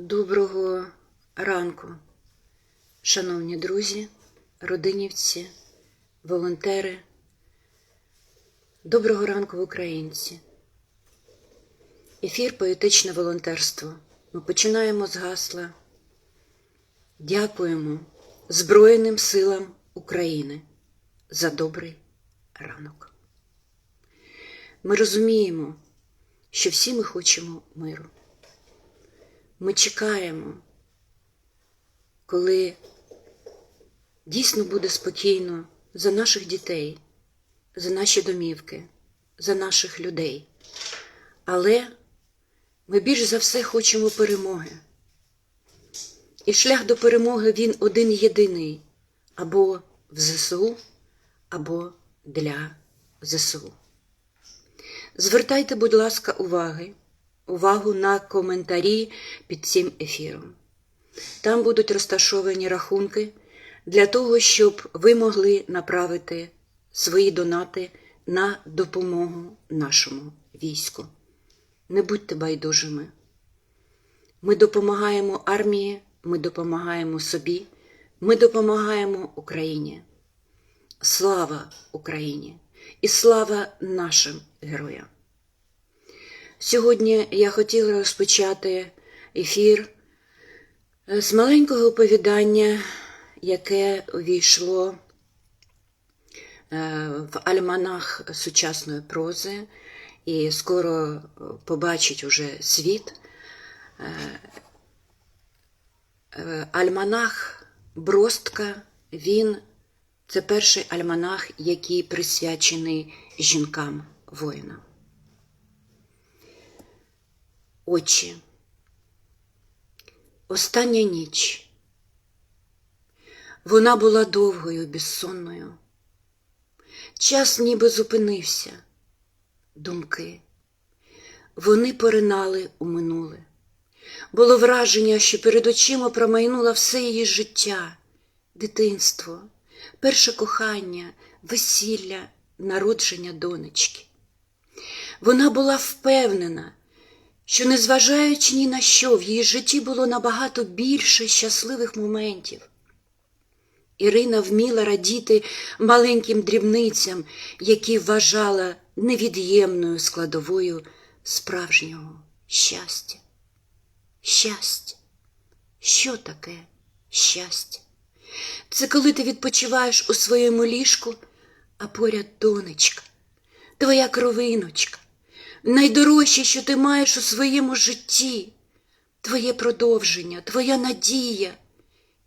Доброго ранку, шановні друзі, родинівці, волонтери. Доброго ранку, українці. Ефір Поетичне волонтерство. Ми починаємо з гасла. Дякуємо Збройним силам України за добрий ранок. Ми розуміємо, що всі ми хочемо миру. Ми чекаємо, коли дійсно буде спокійно за наших дітей, за наші домівки, за наших людей. Але ми більш за все хочемо перемоги. І шлях до перемоги він один єдиний або в ЗСУ, або для ЗСУ. Звертайте, будь ласка, уваги увагу на коментарі під цим ефіром. Там будуть розташовані рахунки для того, щоб ви могли направити свої донати на допомогу нашому війську. Не будьте байдужими. Ми допомагаємо армії, ми допомагаємо собі, ми допомагаємо Україні. Слава Україні і слава нашим героям! Сьогодні я хотіла розпочати ефір з маленького оповідання, яке увійшло в альманах сучасної прози, і скоро побачить уже світ. Альманах Бростка, він це перший альманах, який присвячений жінкам воїнам. Очі. Остання ніч. Вона була довгою, безсонною. Час ніби зупинився. Думки. Вони поринали у минуле. Було враження, що перед очима промайнуло все її життя, дитинство, перше кохання, весілля, народження донечки. Вона була впевнена що, незважаючи ні на що, в її житті було набагато більше щасливих моментів. Ірина вміла радіти маленьким дрібницям, які вважала невід'ємною складовою справжнього щастя. Щастя. Що таке щастя? Це коли ти відпочиваєш у своєму ліжку, а поряд донечка, твоя кровиночка найдорожче, що ти маєш у своєму житті, твоє продовження, твоя надія.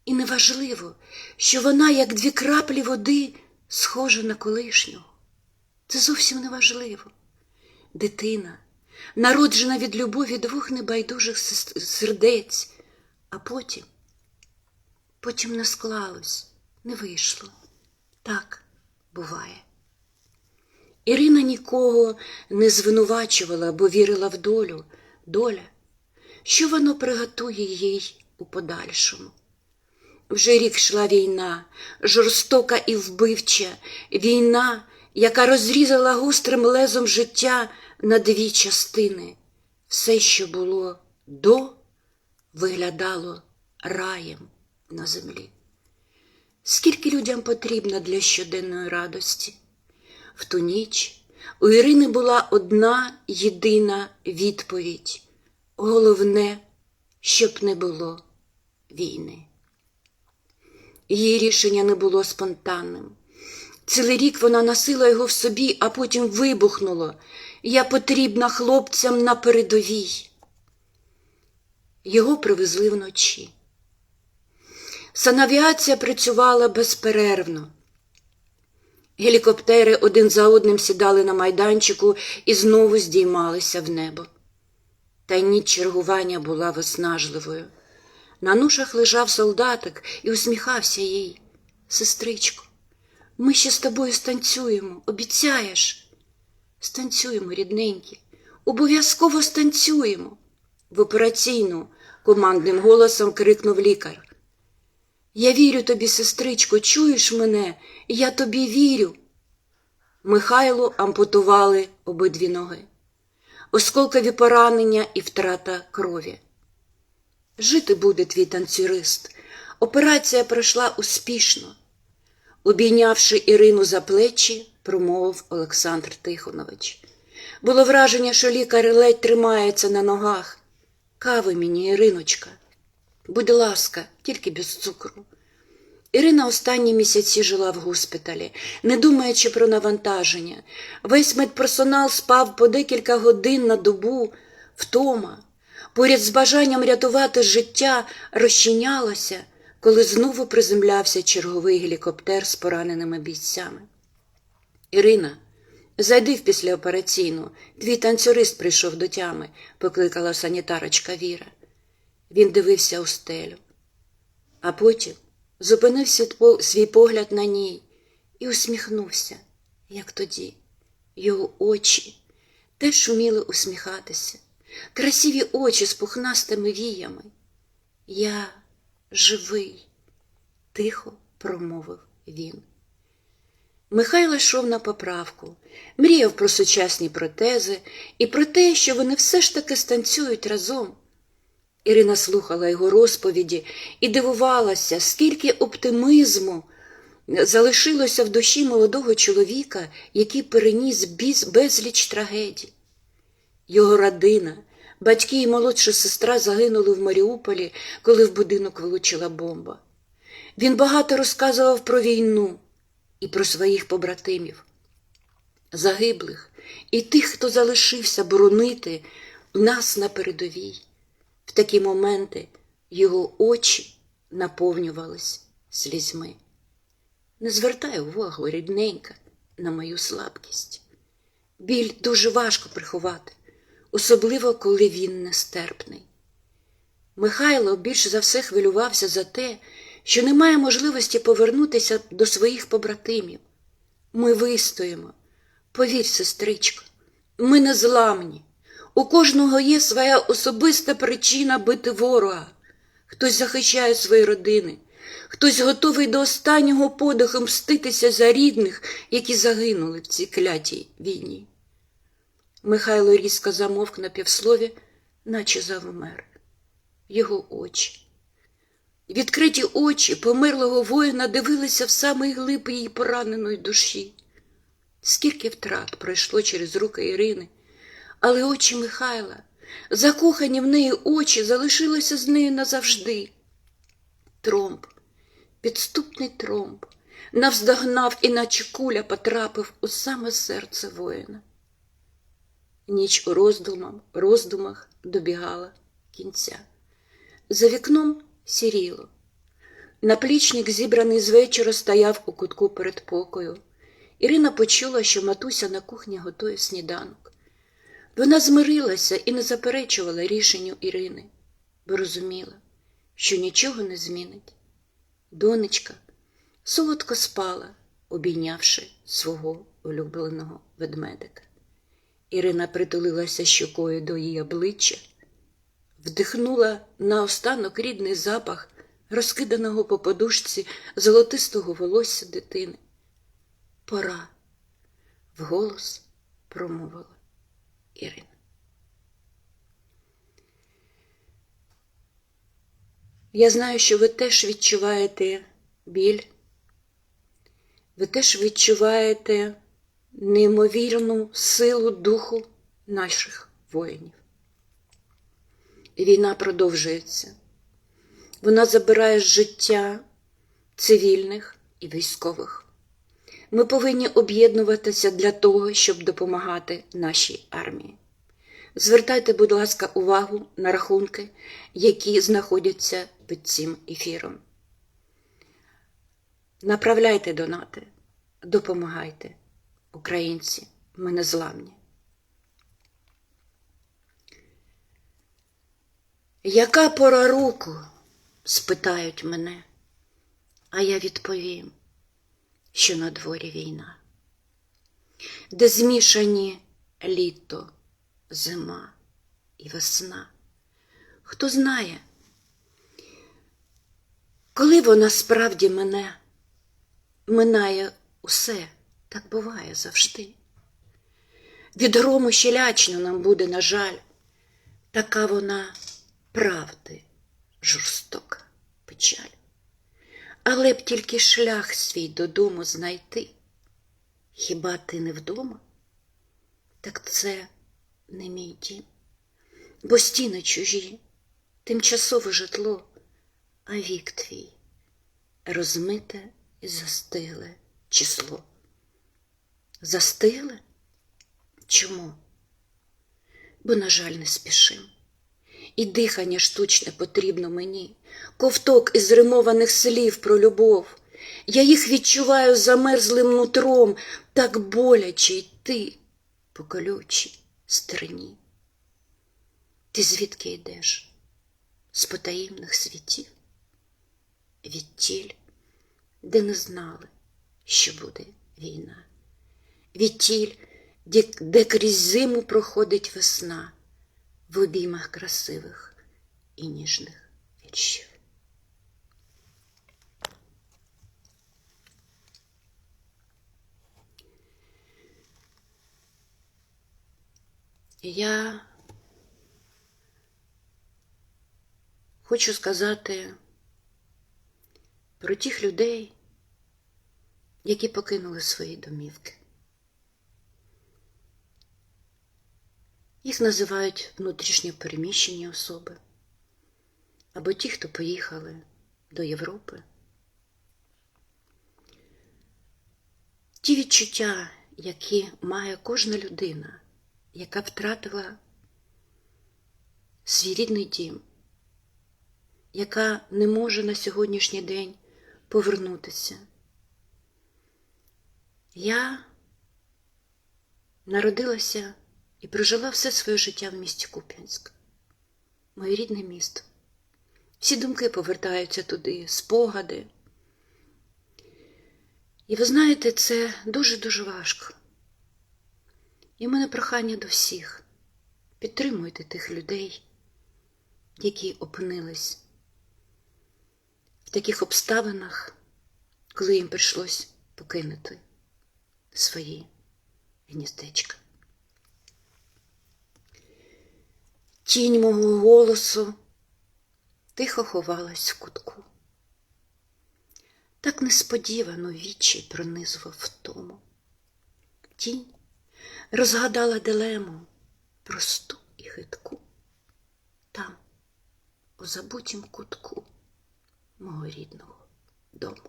І неважливо, що вона, як дві краплі води, схожа на колишнього. Це зовсім неважливо. Дитина, народжена від любові двох небайдужих сердець, а потім, потім не склалось, не вийшло. Так буває. Ірина нікого не звинувачувала, бо вірила в долю, доля, що воно приготує їй у подальшому. Вже рік йшла війна, жорстока і вбивча, війна, яка розрізала гострим лезом життя на дві частини. Все, що було до, виглядало раєм на землі. Скільки людям потрібно для щоденної радості? В ту ніч у Ірини була одна єдина відповідь головне, щоб не було війни. Її рішення не було спонтанним. Цілий рік вона носила його в собі, а потім вибухнуло. Я потрібна хлопцям на передовій. Його привезли вночі. Санавіація працювала безперервно. Гелікоптери один за одним сідали на майданчику і знову здіймалися в небо. Та ніч чергування була виснажливою. На нушах лежав солдатик і усміхався їй. Сестричко, ми ще з тобою станцюємо, обіцяєш? Станцюємо, рідненькі, обов'язково станцюємо. В операційну командним голосом крикнув лікар. Я вірю тобі, сестричко, чуєш мене? Я тобі вірю. Михайлу ампутували обидві ноги, осколкові поранення і втрата крові. Жити буде твій танцюрист. Операція пройшла успішно. Обійнявши Ірину за плечі, промовив Олександр Тихонович. Було враження, що лікар ледь тримається на ногах. Кави мені, Іриночка. Будь ласка, тільки без цукру. Ірина останні місяці жила в госпіталі, не думаючи про навантаження. Весь медперсонал спав по декілька годин на добу, втома. Поряд з бажанням рятувати життя розчинялася, коли знову приземлявся черговий гелікоптер з пораненими бійцями. Ірина, зайди в післяопераційну, твій танцюрист прийшов до тями, покликала санітарочка Віра. Він дивився у стелю, а потім зупинив свій- погляд на ній і усміхнувся, як тоді. Його очі теж уміли усміхатися, красиві очі з пухнастими віями. Я живий, тихо промовив він. Михайло йшов на поправку, мріяв про сучасні протези і про те, що вони все ж таки станцюють разом. Ірина слухала його розповіді і дивувалася, скільки оптимізму залишилося в душі молодого чоловіка, який переніс безліч трагедій. Його родина, батьки і молодша сестра загинули в Маріуполі, коли в будинок влучила бомба. Він багато розказував про війну і про своїх побратимів, загиблих і тих, хто залишився боронити нас на передовій. В такі моменти його очі наповнювались слізьми. Не звертай увагу, рідненька, на мою слабкість. Біль дуже важко приховати, особливо коли він нестерпний. Михайло більш за все хвилювався за те, що немає можливості повернутися до своїх побратимів. Ми вистоїмо. Повір, сестричко, ми не зламні. У кожного є своя особиста причина бити ворога. Хтось захищає свої родини, хтось готовий до останнього подиху мститися за рідних, які загинули в цій клятій війні. Михайло різко замовк на півслові, наче завмер. Його очі. Відкриті очі померлого воїна дивилися в самий глиб її пораненої душі. Скільки втрат пройшло через руки Ірини, але очі Михайла, закохані в неї очі, залишилися з нею назавжди. Тромб, підступний тромб, навздогнав, і наче куля потрапив у саме серце воїна. Ніч у роздумах, роздумах добігала кінця. За вікном сіріло. Наплічник, зібраний з вечора, стояв у кутку перед покою. Ірина почула, що матуся на кухні готує сніданок. Вона змирилася і не заперечувала рішенню Ірини, бо розуміла, що нічого не змінить. Донечка солодко спала, обійнявши свого улюбленого ведмедика. Ірина притулилася щокою до її обличчя, вдихнула наостанок рідний запах розкиданого по подушці золотистого волосся дитини. Пора, вголос промовила Ірина. Я знаю, що ви теж відчуваєте біль, ви теж відчуваєте неймовірну силу духу наших воїнів. Війна продовжується. Вона забирає життя цивільних і військових. Ми повинні об'єднуватися для того, щоб допомагати нашій армії. Звертайте, будь ласка, увагу на рахунки, які знаходяться під цим ефіром. Направляйте донати, допомагайте, українці, ми незламні. Яка пора року? спитають мене, а я відповім, що на дворі війна, де змішані літо, зима і весна. Хто знає, коли вона справді мене минає усе, так буває завжди. Від грому ще лячно нам буде, на жаль, така вона правди жорстока печаль. Але б тільки шлях свій додому знайти. Хіба ти не вдома? Так це не мій дім, бо стіни чужі, тимчасове житло, а вік твій розмите і застигле число. Застигле? Чому? Бо, на жаль, не спішим. І дихання штучне потрібно мені, ковток із римованих слів про любов. Я їх відчуваю замерзлим нутром, так боляче йти по колючій стерні. Ти звідки йдеш? З потаємних світів? Відтіль, де не знали, що буде війна, відтіль, де, де крізь зиму проходить весна в обіймах красивих і ніжних віршів. Я хочу сказати про тих людей, які покинули свої домівки. Їх називають внутрішньо переміщені особи або ті, хто поїхали до Європи. Ті відчуття, які має кожна людина, яка втратила свій рідний дім, яка не може на сьогоднішній день повернутися. Я народилася і прожила все своє життя в місті Куп'янськ, моє рідне місто. Всі думки повертаються туди, спогади. І ви знаєте, це дуже-дуже важко. І в мене прохання до всіх. Підтримуйте тих людей, які опинились в таких обставинах, коли їм прийшлось покинути свої гніздечка. Тінь мого голосу тихо ховалась в кутку. Так несподівано вічі пронизував втому. Тінь розгадала дилему просту і хитку. Там, у забутім кутку мого рідного дому.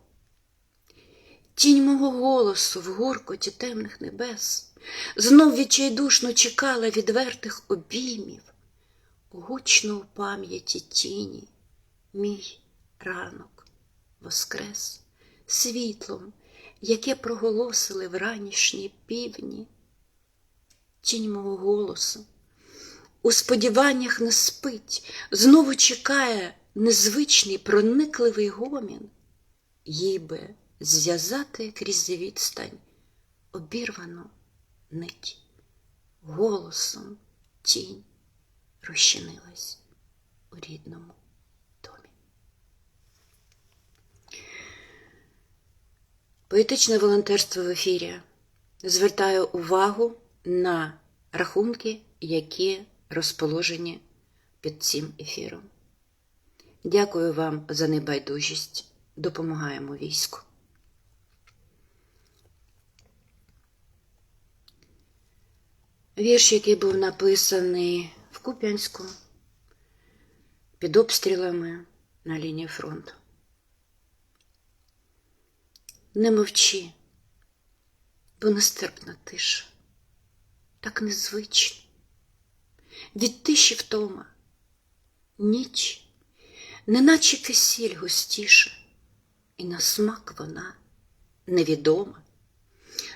Тінь мого голосу в гуркоті темних небес знов відчайдушно чекала відвертих обіймів, гучно у пам'яті тіні, мій ранок воскрес. Світлом, яке проголосили в ранішній півні. Тінь мого голосу. У сподіваннях не спить, знову чекає незвичний проникливий гомін, їй би зв'язати крізь відстань обірвану нить, голосом тінь розчинилась у рідному домі. Поетичне волонтерство в ефірі звертаю увагу на рахунки, які розположені під цим ефіром. Дякую вам за небайдужість. Допомагаємо війську. Вірш, який був написаний Куп'янську під обстрілами на лінії фронту. Не мовчи, бо нестерпна тиша, так незвично. Від тиші втома, ніч, неначе кисіль густіша, і на смак вона невідома,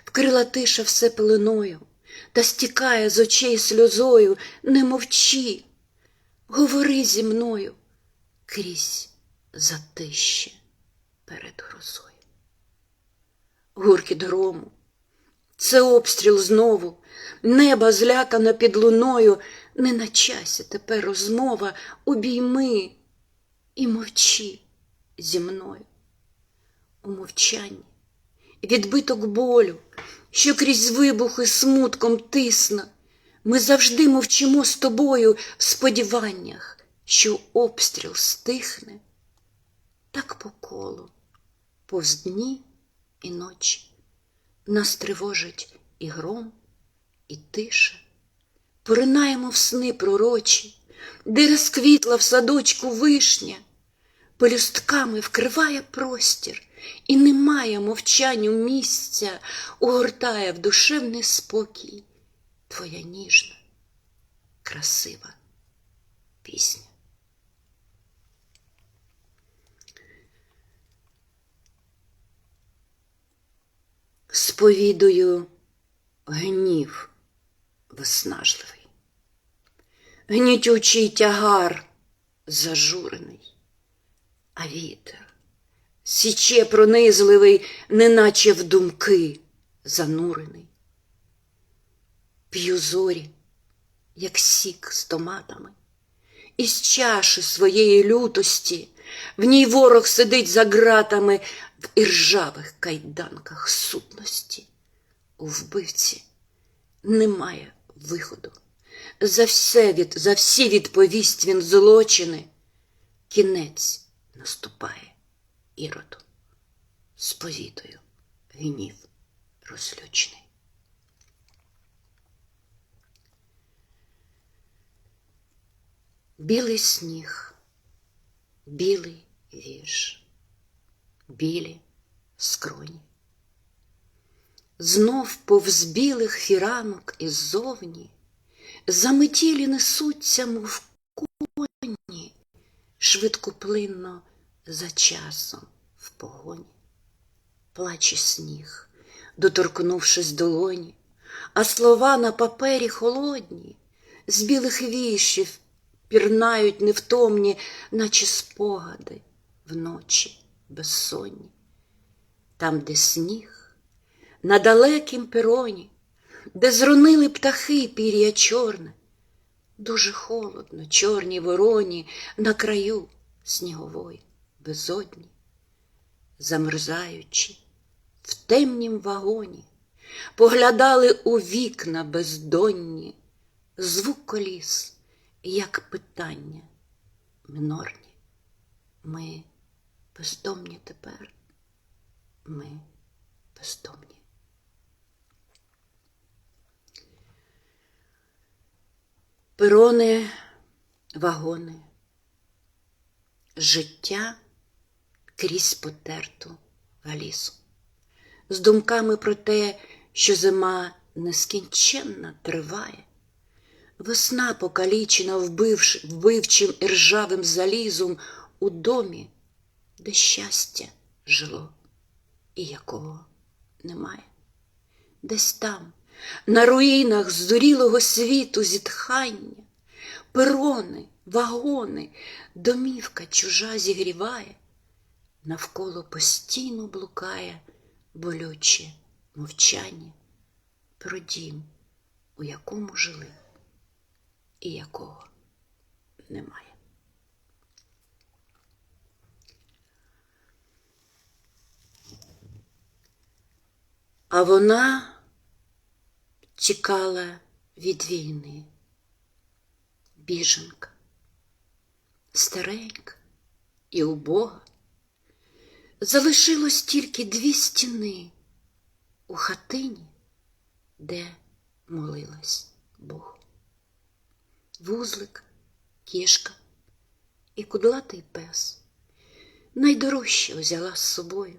вкрила тиша все пеленою та стікає з очей сльозою, не мовчи, говори зі мною крізь затище перед грозою. Гурки грому, це обстріл знову, неба злякана під луною, не на часі тепер розмова, обійми і мовчи зі мною. У мовчанні. Відбиток болю, що крізь вибухи смутком тисне, ми завжди мовчимо з тобою в сподіваннях що обстріл стихне, так по колу, повз дні і ночі, нас тривожить і гром, і тиша. Поринаємо в сни пророчі, де розквітла в садочку вишня, пелюстками вкриває простір, і немає мовчанню місця, угортає в душевний спокій твоя ніжна, красива пісня. Сповідую гнів виснажливий, гнітючий тягар зажурений, а вітер січе пронизливий, неначе в думки занурений. П'ю зорі, як сік з томатами, із чаші своєї лютості, в ній ворог сидить за ґратами в іржавих кайданках сутності. У вбивці немає виходу. За все від, за всі відповість він злочини. Кінець наступає іроду. Сповідую гнів розлючний. Білий сніг, білий віж, білі скроні. Знов повз білих фіранок іззовні заметілі несуться, мов коні, швидкоплинно за часом в погоні. Плаче сніг, доторкнувшись долоні, а слова на папері холодні, з білих вішів пірнають невтомні, наче спогади вночі безсонні. Там, де сніг, на далекім пероні, де зронили птахи пір'я чорне, дуже холодно, чорні вороні на краю снігової безодні, замерзаючи в темнім вагоні, поглядали у вікна бездонні, звук коліс, як питання минорні. Ми бездомні тепер, ми бездомні. Перони, вагони, життя крізь потерту галісу, з думками про те, що зима нескінченна триває, весна покалічена вбивш, вбивчим іржавим залізом у домі, де щастя жило і якого немає. Десь там, на руїнах здурілого світу зітхання, перони, вагони, домівка чужа зігріває, навколо постійно блукає болюче мовчання про дім, у якому жили і якого немає. А вона тікала від війни, біженка, старенька і убога. Залишилось тільки дві стіни у хатині, де молилась Богу. Вузлик, кішка і кудлатий пес найдорожче взяла з собою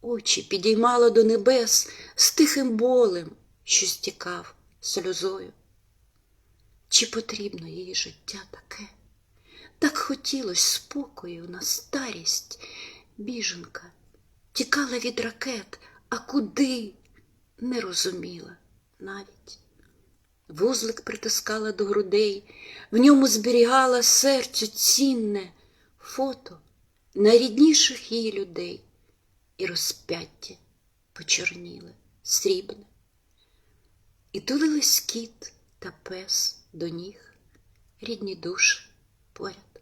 очі підіймала до небес з тихим болем, що стікав сльозою. Чи потрібно їй життя таке? Так хотілось спокою на старість. Біженка тікала від ракет, а куди не розуміла навіть. Вузлик притискала до грудей, в ньому зберігала серцю цінне фото найрідніших її людей і розп'яття почорніли срібне. І тулились кіт та пес до ніг, рідні душі поряд,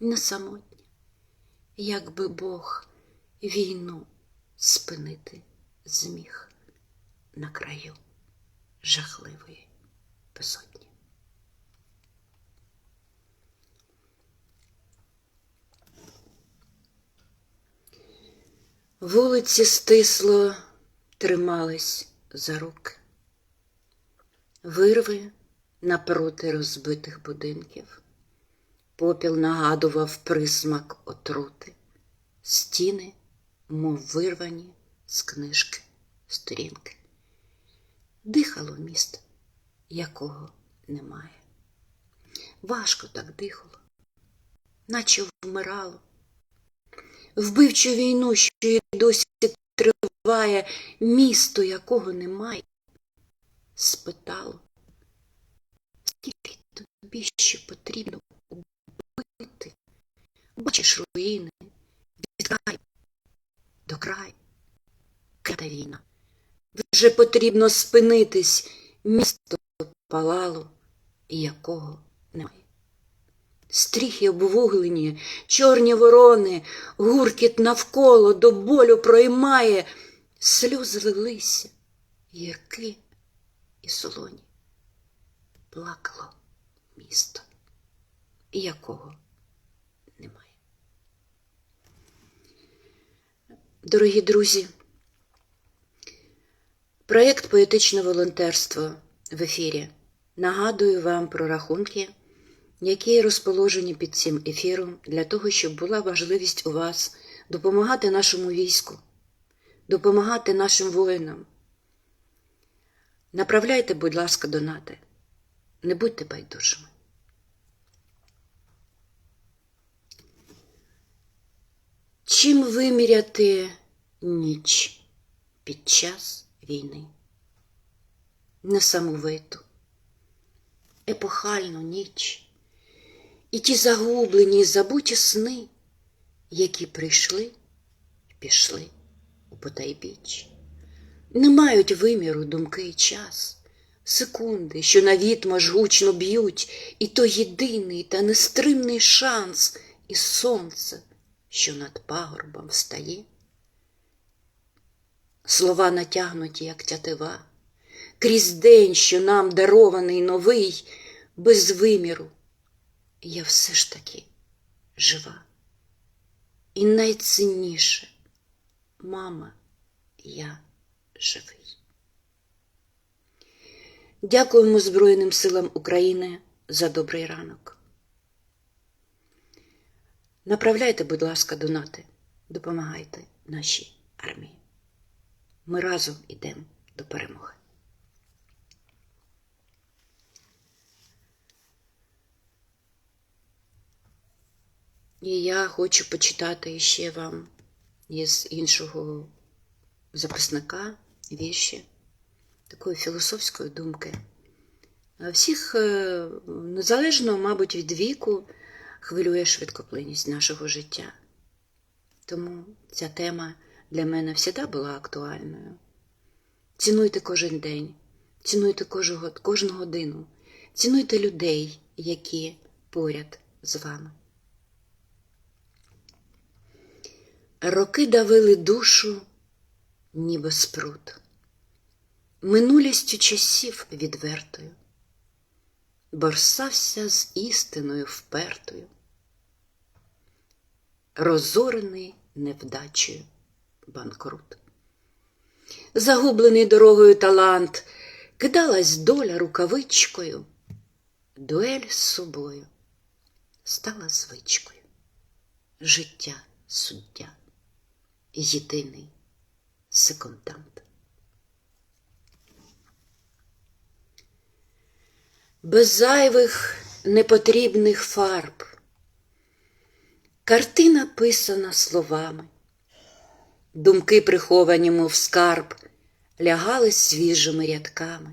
не самотні, якби Бог війну спинити зміг на краю жахливої безодні. Вулиці стисло тримались за руки, вирви напроти розбитих будинків попіл нагадував присмак отрути, стіни, мов вирвані з книжки сторінки. Дихало місто, якого немає. Важко так дихало, наче вмирало. Вбивчу війну, що й досі триває, місто, якого немає, спитало, скільки тобі ще потрібно убити? Бачиш руїни від краю до краю, крата. Вже потрібно спинитись, місто палало, якого немає. Стріхи обвуглені, чорні ворони, гуркіт навколо до болю проймає, сльози лилися, гірки і солоні. Плакало місто, якого Дорогі друзі, проєкт Поетичне волонтерство в ефірі. Нагадую вам про рахунки які розположені під цим ефіром для того, щоб була важливість у вас допомагати нашому війську, допомагати нашим воїнам. Направляйте, будь ласка, донати, не будьте байдужими. Чим виміряти ніч під час війни? Несамовиту, епохальну ніч. І ті загублені й забуті сни, які прийшли й пішли у потайбіч, не мають виміру думки й час, секунди, що на відмаш гучно б'ють, і то єдиний та нестримний шанс, і сонце, що над пагорбом встає. Слова натягнуті, як тятива, крізь день, що нам дарований новий, без виміру я все ж таки жива. І найцінніше, мама, я живий. Дякуємо Збройним силам України за добрий ранок. Направляйте, будь ласка, донати, допомагайте нашій армії. Ми разом йдемо до перемоги. І я хочу почитати ще вам із іншого записника вірші, такої філософської думки. Всіх е, незалежно, мабуть, від віку хвилює швидкоплинність нашого життя. Тому ця тема для мене завжди була актуальною. Цінуйте кожен день, цінуйте кожного, кожну годину, цінуйте людей, які поряд з вами. Роки давили душу, ніби спрут, минулістю часів відвертою, борсався з істиною впертою, розорений невдачею банкрут. Загублений дорогою талант, кидалась доля рукавичкою, дуель з собою стала звичкою, життя суддя єдиний секундант. Без зайвих непотрібних фарб. Картина писана словами, думки, приховані, мов скарб, лягали свіжими рядками,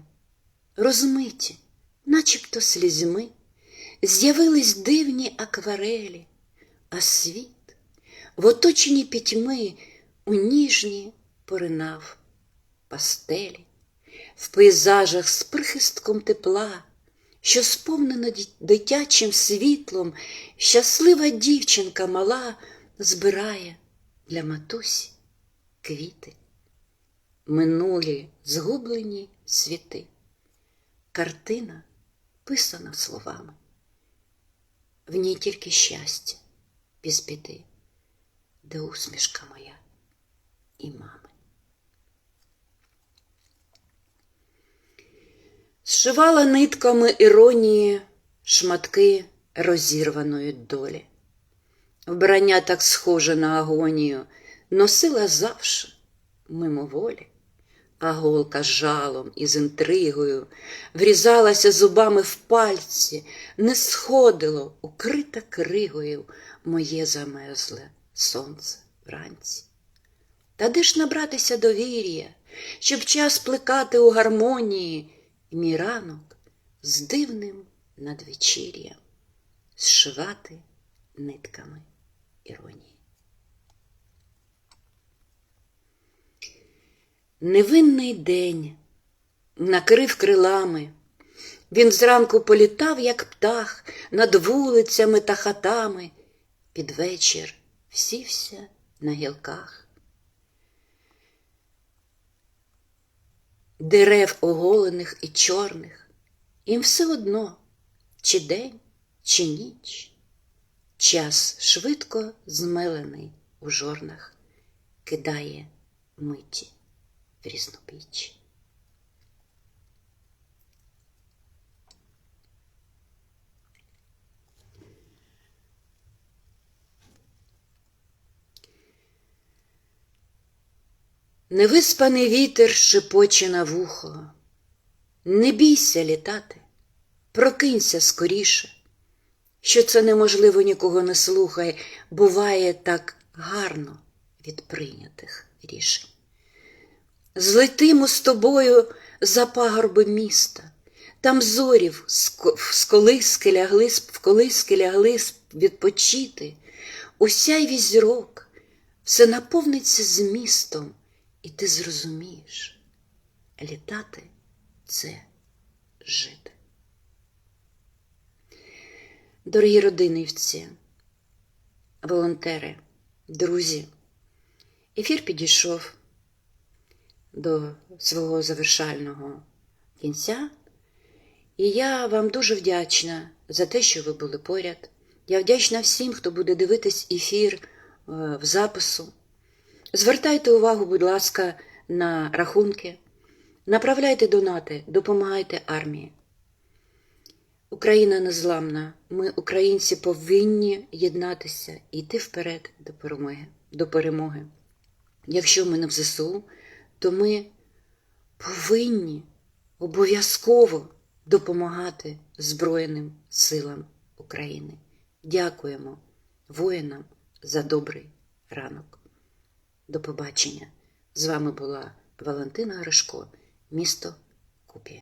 розмиті, начебто слізьми, з'явились дивні акварелі, а світ в оточенні пітьми у ніжні поринав пастелі, в пейзажах з прихистком тепла, що сповнена дитячим світлом, щаслива дівчинка мала збирає для матусі квіти, минулі згублені світи. Картина писана словами, в ній тільки щастя без біди, де усмішка моя і мами. Зшивала нитками іронії шматки розірваної долі. Вбрання так схоже на агонію, носила завше мимоволі, а голка з жалом і з інтригою врізалася зубами в пальці, не сходило, укрита кригою моє замерзле сонце вранці. Та де ж набратися довір'я, щоб час плекати у гармонії, мій ранок з дивним надвечір'ям зшивати нитками іронії. Невинний день накрив крилами. Він зранку політав, як птах, над вулицями та хатами, під вечір всівся на гілках. Дерев оголених і чорних, їм все одно, чи день, чи ніч. Час швидко змелений у жорнах, кидає миті в різнобіч. Невиспаний вітер шепоче на вухо. Не бійся літати, прокинься скоріше, що це неможливо нікого не слухай, буває так гарно від прийнятих рішень. Злетимо з тобою за пагорби міста, там зорів з колиски лягли, в колиски лягли відпочити, усяй зірок, все наповниться змістом, і ти зрозумієш, літати це жити. Дорогі родинівці, волонтери, друзі, ефір підійшов до свого завершального кінця, і я вам дуже вдячна за те, що ви були поряд. Я вдячна всім, хто буде дивитись ефір в запису. Звертайте увагу, будь ласка, на рахунки, направляйте донати, допомагайте армії. Україна незламна. Ми, українці, повинні єднатися і йти вперед до перемоги. до перемоги. Якщо ми не в ЗСУ, то ми повинні обов'язково допомагати Збройним силам України. Дякуємо воїнам за добрий ранок. До побачення. З вами була Валентина Гришко, місто Куп'я.